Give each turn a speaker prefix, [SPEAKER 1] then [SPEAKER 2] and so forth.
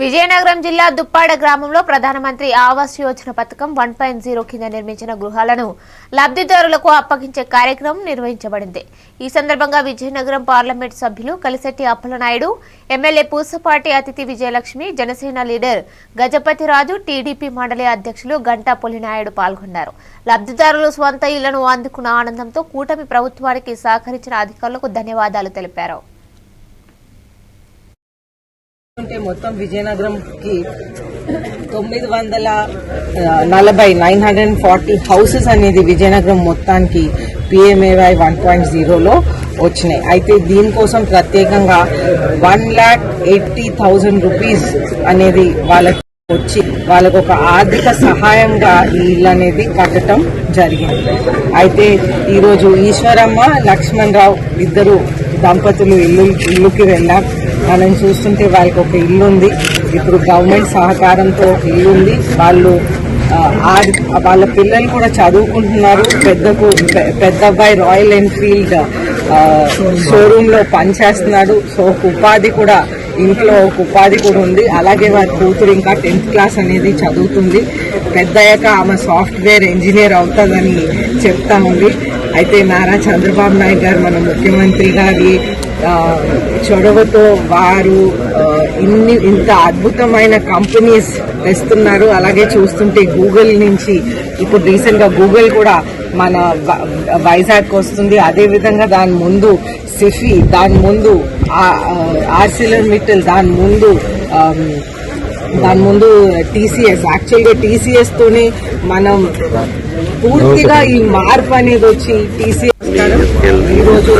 [SPEAKER 1] విజయనగరం జిల్లా దుప్పాడ గ్రామంలో ప్రధానమంత్రి ఆవాస్ యోజన పథకం వన్ పాయింట్ జీరో కింద నిర్మించిన గృహాలను లబ్ధిదారులకు అప్పగించే కార్యక్రమం నిర్వహించబడింది. ఈ సందర్భంగా విజయనగరం పార్లమెంట్ సభ్యులు Kalisetti Appalanaidu MLA Pusapati Aditi Vijayalakshmi Janasena leader Gajapathi Raju TDP మండలి అధ్యక్షులు గంటా పొలినాయుడు పాల్గొన్నారు. లబ్ధిదారులు స్వంత ఇళ్ళను అందుకున్న ఆనందంతో కూటమి ప్రభుత్వానికి సహకరించిన అధికారులకు ధన్యవాదాలు తెలిపారు.
[SPEAKER 2] అంటే మొత్తం విజయనగరంకి తొమ్మిది వందల నలభై nine hundred and forty houses అనేది విజయనగరం మొత్తానికి పిఎంఏవై వన్ పాయింట్ జీరోలో వచ్చినాయి. అయితే దీనికోసం ప్రత్యేకంగా one lakh eighty thousand rupees అనేది వాళ్ళకి వచ్చి వాళ్ళకు ఒక ఆర్థిక సహాయంగా ఈ ఇల్లు అనేది కట్టడం జరిగింది. అయితే ఈరోజు ఈశ్వరమ్మ లక్ష్మణ్ రావు ఇద్దరు దంపతులు ఇల్లు ఇల్లుకి వెళ్ళారు. మనం చూస్తుంటే వాళ్ళకి ఒక ఇల్లు ఉంది. ఇప్పుడు గవర్నమెంట్ సహకారంతో ఒక ఇల్లు ఉంది. వాళ్ళు ఆ, ఆడి- వాళ్ళ పిల్లలు కూడా చదువుకుంటున్నారు. పెద్దకు పెద్ద అబ్బాయి రాయల్ ఎన్ఫీల్డ్ షోరూంలో పనిచేస్తున్నాడు. సో ఒక ఉపాధి కూడా ఇంట్లో ఒక ఉపాధి కూడా ఉంది. అలాగే వారి కూతురు ఇంకా టెన్త్ క్లాస్ అనేది చదువుతుంది. పెద్దయ్యాక ఆమె సాఫ్ట్వేర్ ఇంజనీర్ అవుతుందని చెప్తా ఉంది. అయితే నారా చంద్రబాబు నాయుడు గారు మన ముఖ్యమంత్రి గారి చొరవతో వారు ఇన్ని ఇంత అద్భుతమైన కంపెనీస్ తెస్తున్నారు. అలాగే చూస్తుంటే గూగుల్ నుంచి ఇప్పుడు రీసెంట్గా గూగుల్ కూడా మన వైజాగ్కి వైజాగ్ వస్తుంది అదేవిధంగా దాని ముందు సిఫీ దాని ముందు ఆర్సిలర్ మిట్టల్ దాని ముందు దాని ముందు టీసీఎస్. యాక్చువల్గా టీసీఎస్తోనే మనం పూర్తిగా ఈ మార్పు అనేది వచ్చి టీసీఎస్ ఈరోజు